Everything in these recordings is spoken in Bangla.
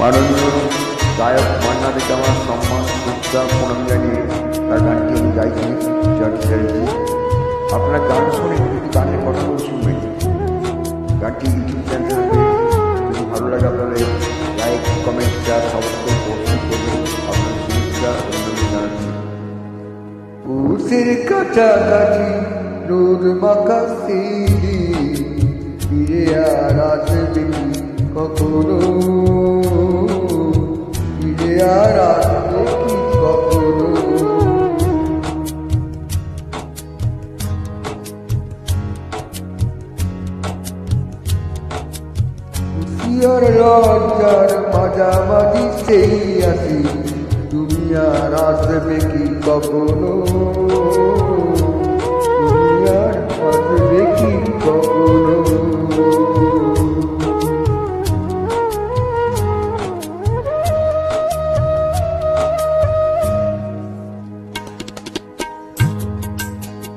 মাননীয় গায়ক মান্না থেকে আমার সম্মান শ্রদ্ধা প্রণাম জানিয়ে তার গানটি আমি গাইছি চাইছি আপনারা গান শুনে গানের কথাগুলো শুনবেন। গানটি ইউটিউব চ্যানেলে যদি ভালো লাগে আপনাদের লাইক কমেন্ট শেয়ার অবশ্যই পোস্ট করবেন। আপনার শুভেচ্ছা অন্যান্য জানাচ্ছি। উসির কাছাকাছি রোদ মাখা সিঁড়ি আর আসবে খুশিয়ার লজ্জার মাঝামাঝি সেই আসি তুমি আর আসবে কি কখনো? তুমি আর আসবে কি কখনো?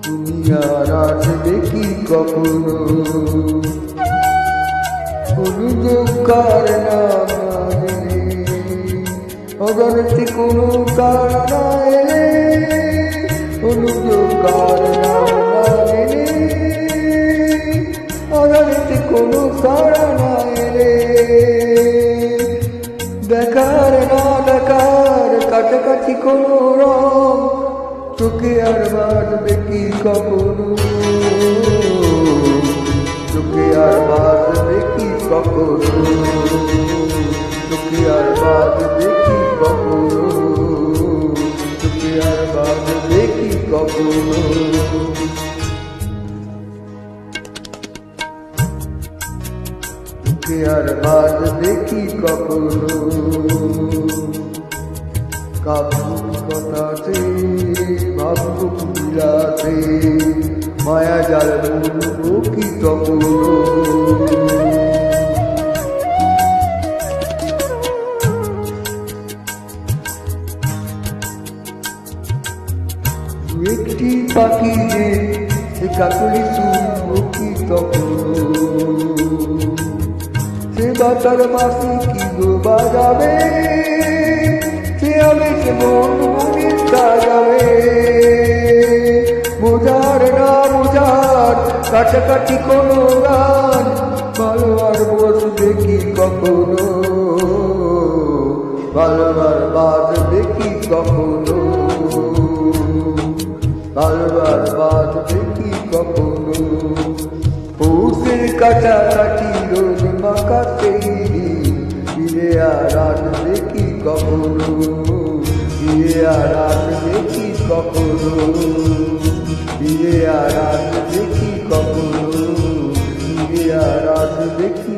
তুমি আর আসবে কি কখনো? নামে অগণতি কোনো কারণে অনুযোগকার নামে অগণতি কোনো কারণে দেখার না দেখার কাছাকাছি কোনো রং তোকে আর বাঁধবে কি কখনো? তোকে আর বাঁধবে কি কখনো আর বাঁধবে কি কখনো কখনো কখনো কথাতে কুলাতে মায়া জাল কি তখন একটি পাখি যে সে কাকলি শুনব কি তখন। সে বাতার মাসি কি গো বাজাবে, সে আমি সে মন মনে সাজাবে বোঝার না বোঝার কাছাকাছি কোনো গান ভালো আর বসবে কি কখনো? ভালো আর বাজবে কি কখনো? আর বাজবে কি কখনো? পৌষের কাছাকাছি রোদ মাখা সেই ফিরে আর আসবে কি কখনো? ফিরে আর আসবে কি কখনো? ফিরে আর আসবে কি কখনো? ফিরে আর আসবে কি